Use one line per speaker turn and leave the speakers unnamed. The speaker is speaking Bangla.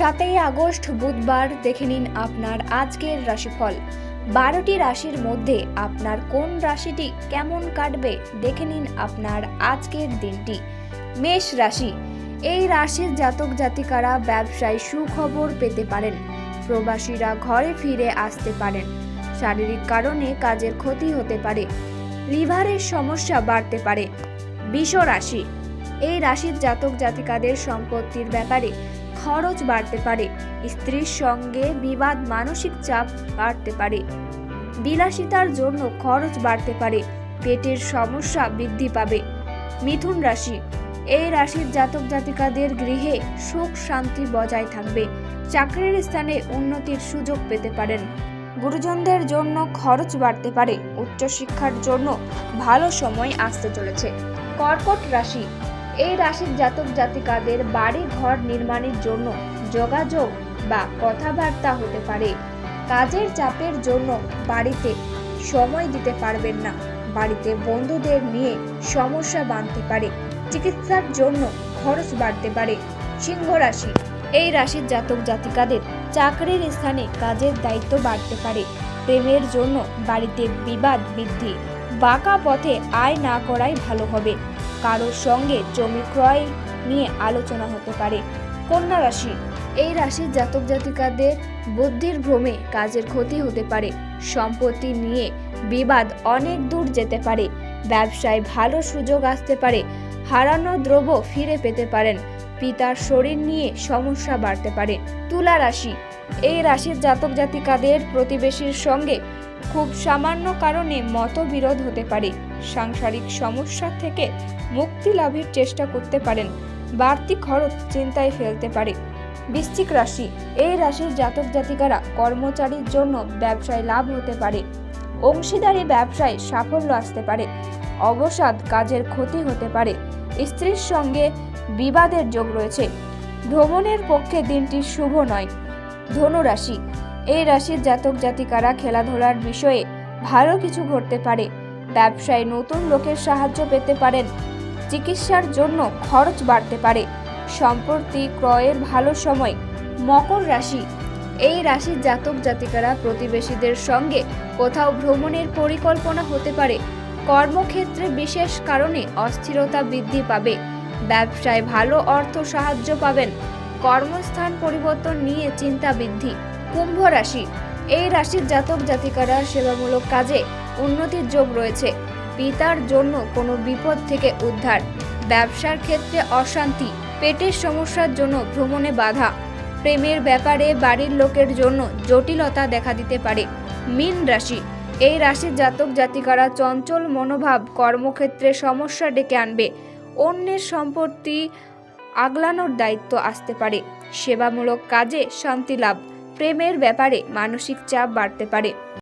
সাতই আগস্ট, বুধবার দেখে নিন আপনার আজকের রাশিফল। বারোটি রাশির মধ্যে আপনার কোন রাশিটি কেমন কাটবে দেখে নিন আপনার আজকের দিনটি। মেষ রাশি, এই রাশির জাতক জাতিকারা ব্যবসায় সুখবর পেতে পারেন, প্রবাসীরা ঘরে ফিরে আসতে পারেন, শারীরিক কারণে কাজের ক্ষতি হতে পারে, লিভারের সমস্যা বাড়তে পারে। বিষ রাশি, এই রাশির জাতক জাতিকাদের সম্পত্তির ব্যাপারে খরচ বাড়তে পারে। স্ত্রীর সঙ্গে বিবাদ মানসিক চাপ বাড়তে পারে। বিলাসিতার জন্য খরচ বাড়তে পারে। পেটের সমস্যা বৃদ্ধি পাবে। মিথুন রাশি। এই রাশির জাতক জাতিকাদের গৃহে সুখ শান্তি বজায় থাকবে। চাকরির স্থানে উন্নতির সুযোগ পেতে পারেন। গুরুজনদের জন্য খরচ বাড়তে পারে। উচ্চশিক্ষার জন্য ভালো সময় আসতে চলেছে। কর্কট রাশি। এই রাশির জাতক জাতিকাদের বাড়ি ঘর নির্মাণের জন্য যোগাযোগ বা কথাবার্তা হতে পারে। কাজের চাপের জন্য বাড়িতে সময় দিতে পারবেন না। বাড়িতে বন্ধুদের নিয়ে সমস্যা বাঁধতে পারে। চিকিৎসার জন্য খরচ বাড়তে পারে। সিংহ রাশি। এই রাশির জাতক জাতিকাদের চাকরির স্থানে কাজের দায়িত্ব বাড়তে পারে। প্রেমের জন্য বাড়িতে বিবাদ বৃদ্ধি। বাঁকা পথে আয় না করাই ভালো হবে। কারোর সঙ্গে জমি ক্রয় নিয়ে আলোচনা হতে পারে। কন্যা রাশি, এই রাশির জাতক জাতিকাদের বুদ্ধির ভ্রমে কাজের ক্ষতি হতে পারে। সম্পত্তি নিয়ে বিবাদ অনেক দূর যেতে পারে। ব্যবসায় ভালো সুযোগ আসতে পারে। হারানো দ্রব্য ফিরে পেতে পারেন। পিতার শরীর নিয়ে সমস্যা বাড়তে পারে। তুলা রাশি এই রাশির জাতক জাতিকাদের প্রতিবেশীর সঙ্গে খুব সামান্য কারণে মতবিরোধ হতে পারে। সাংসারিক সমস্যা থেকে মুক্তি লাভের চেষ্টা করতে পারেন। বাড়তি খরচ চিন্তায় ফেলতে পারে। বৃশ্চিক রাশি, এই রাশির জাতক জাতিকারা কর্মচারীর জন্য ব্যবসায় লাভ হতে পারে। অংশীদারি ব্যবসায় সাফল্য আসতে পারে। অবসাদ কাজের ক্ষতি হতে পারে। স্ত্রীর সঙ্গে বিবাদের যোগ রয়েছে। ভ্রমণের পক্ষে দিনটি শুভ নয়। ধনু রাশি এই রাশির জাতক জাতিকারা খেলাধুলার বিষয়ে ভালো কিছু ঘটতে পারে। ব্যবসায় নতুন লোকের সাহায্য পেতে পারেন। চিকিৎসার জন্য খরচ বাড়তে পারে। সম্পত্তি ক্রয়ের ভালো সময়। মকর রাশি। এই রাশির জাতক জাতিকারা প্রতিবেশীদের সঙ্গে কোথাও ভ্রমণের পরিকল্পনা হতে পারে। কর্মক্ষেত্রে বিশেষ কারণে অস্থিরতা বৃদ্ধি পাবে। ব্যবসায় ভালো অর্থ সাহায্য পাবেন। কর্মস্থান পরিবর্তন নিয়ে চিন্তা বৃদ্ধি। কুম্ভ রাশি। এই রাশির জাতক জাতিকারা সেবামূলক কাজে উন্নতির যোগ রয়েছে। পিতার জন্য কোনো বিপদ থেকে উদ্ধার। ব্যবসার ক্ষেত্রে অশান্তি। পেটের সমস্যার জন্য ভ্রমণে বাধা। প্রেমের ব্যাপারে বাড়ির লোকের জন্য জটিলতা দেখা দিতে পারে। মীন রাশি। এই রাশির জাতক জাতিকারা চঞ্চল মনোভাব কর্মক্ষেত্রে সমস্যা ডেকে আনবে। অন্যের সম্পত্তি আগলানোর দায়িত্ব আসতে পারে। সেবামূলক কাজে শান্তি লাভ প্রেমের ব্যাপারে মানসিক চাপ বাড়তে পারে।